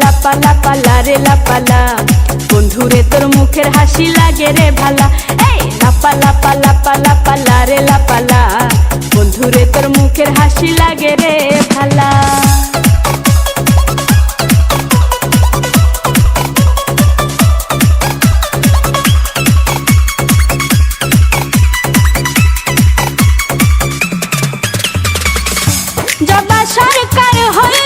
লাপা লাপা লারে লাপালা বন্ধুরে তোর মুখের হাসি লাগে রে ভালা। এই, লাপা লাপা লারে লাপালা বন্ধুরে তোর মুখের হাসি লাগে রে ভালা। জবা সরকার হয়তো